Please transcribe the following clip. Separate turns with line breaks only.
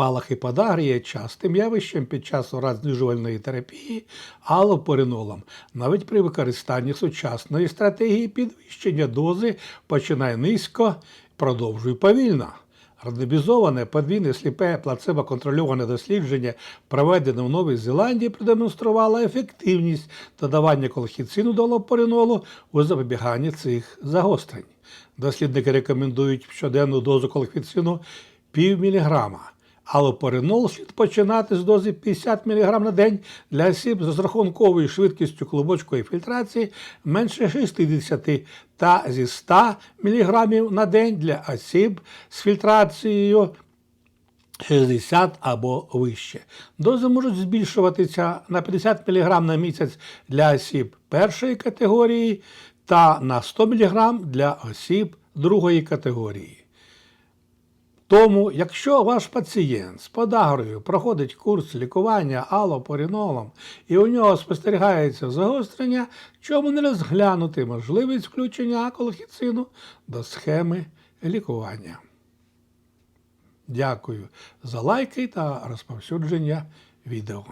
Спалахи подагри є частим явищем під час знижувальної терапії аллопоринолом. Навіть при використанні сучасної стратегії підвищення дози починає низько, продовжує повільно. Рандомізоване подвійне сліпе плацебо-контрольоване дослідження, проведене в Новій Зеландії, продемонструвало ефективність додавання колхіцину до лопоринолу у запобіганні цих загострень. Дослідники рекомендують щоденну дозу колхіцину пів Алопоринол слід починати з дози 50 мг на день для осіб з розрахунковою швидкістю клубочкової фільтрації менше 60 та зі 100 мг на день для осіб з фільтрацією 60 або вище. Дози можуть збільшуватися на 50 мг на місяць для осіб першої категорії та на 100 мг для осіб другої категорії. Тому, якщо ваш пацієнт з подагрою проходить курс лікування алопоринолом і у нього спостерігається загострення, чому не розглянути можливість включення аколохіцину до схеми лікування. Дякую за лайки та розповсюдження відео.